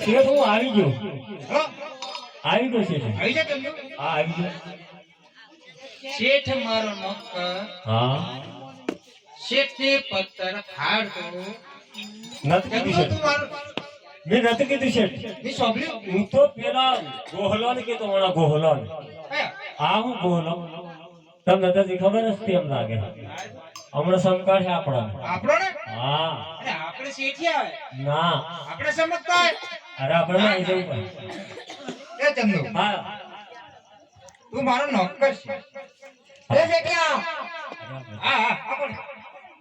આવી ગયો. આવી ગયો શેઠ આવી જા ચંદુ હા આવી ગયો. શેઠ મારો નોકર હા. શેઠે પત્તર ફાડતો નથી કીધું શેઠ. મેં નથી કીધું શેઠ. મેં સાંભળ્યું. હું તો પેલા ગોહલોન કીધો હમણાં ગોહલોન. કયા? હા હું ગોહલો તમને તો ખબર જ તેમ લાગે. હમણાં સંકળ છે આપણા આપણો ને હા. અરે આપણે શેઠી આવે ના. આપણે સમજતા અરે આપણે ના જવું પડે એ ચંદુ. હા. તું મારો નોકર છે એ શેઠિયા. હા હા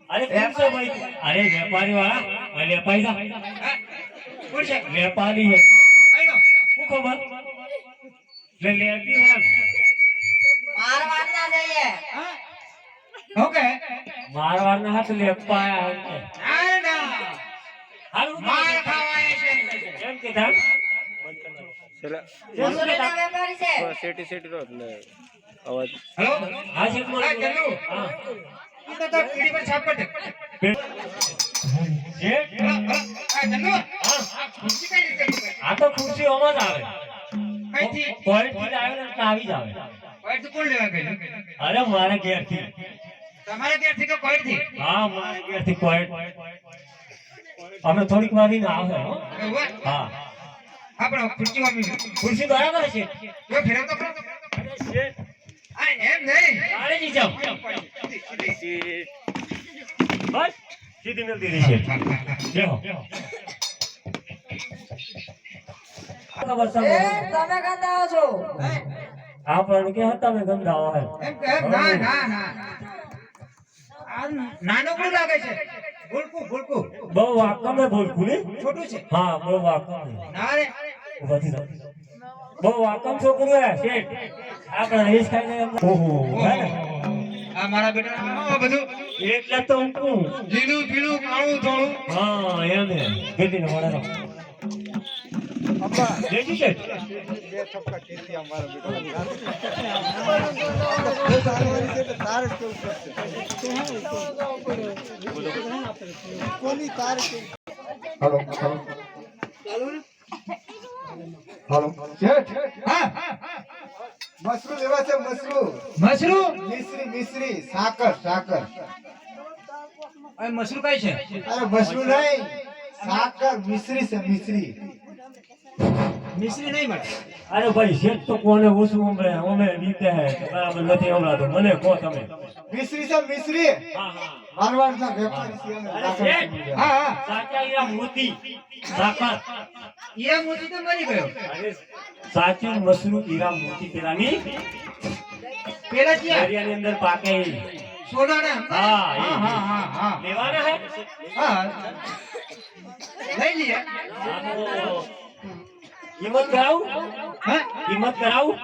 અરે ભાઈ અરે વેપારી વાળા અરે પૈસા? કોણ છે વેપારી છે. શું ખબર? લે લેતી હોય. હા? ઓકે. મારવાડ ના હાથ લેપાયા હશે. ના ના હારું માર ખાવાય છે એમ કીધા છેલ્લા એમ કીધા સેટી સેટી રહો એટલે અવાજ હેલો હા શેઠ બોલો. હા, ચંદુ. હા. તું તો તાર પીડી પર છાપ પટે શેઠ હેલો, હેલો. હા, ચંદુ. હા આ ખુરશી કઈ રીતે મૂકે? આ તો ખુરશી ઓમાં જ આવે કઈથી? પોઈન્ટ થી જ આવે ને એટલે આવી જ આવે કોઈથી કોણ લેવા ગયેલું? અરે મારે ઘેર થી તમારે કે? હા મારે અમે થોડીક વાર ના આવે હો. એવું હોય? હા હા, પણ ખુરશી વાપરી. ખુરશી બરાબર છે જો ફેરવતો ખરો. આ એમ નહીં. તારે જ જાવ બસ સીધી મિલતી રહી છે બેહો ખબર છે આપણને કે હતા મેં ગંદા હોય એમ કે ના ના ના આ નાનકડું લાગે છે. ભૂલકું ભૂલકું. બહુ વાકમ હે ભૂલકું ને છોટું છે. હા બહુ વાકમ ના રે. ઊભા થઈ બહુ વાકમ છોકરું હે શેઠ. આપણે રીસ ખાઈને ઓહો. આ મારા બેટા બધું. એટલે તો હું લીલું પીળું કાળું ધોળું. હા એમ હે ગેટીને વળે રહો. લેજી બે ઠપકા ઠેકી અમારો બેટો. તારવાની છે એટલે તાર જ કેવું પડશે. કોની તાર કેવું હાલો. હાલો. શેઠ હા. મસરૂ લેવા છે મશરૂ મસરૂ? મિશ્રી મિશ્રી. સાકર સાકર. અરે મસરૂ કઈ છે? અરે મસરૂ નહીં. સાકર મિશ્રી છે મિશ્રી. મિશ્રી નહીં મળે. અરે ભાઈ શેઠ તો કોને ઓછું ઉમરે અમે બીતે હે બરાબર નથી હમણાં તો. મને કહો તમે. મિશ્રી છે મિશ્રી. હા હા. મારવાડના વેપારી છે. હા હા. સાચા મોતી. સાકર. એ મોતી તો મરી ગયો. અરે સાચું મસરૂ ઈરા મોતી પેલાની? પેલા કે હરિયાની અંદર પાકે. સોડાના હા, હા હા હા લેવાના હે? હા. લઈ લઈએ. હા, તો કિંમત કરાવું હા કિંમત કરાવું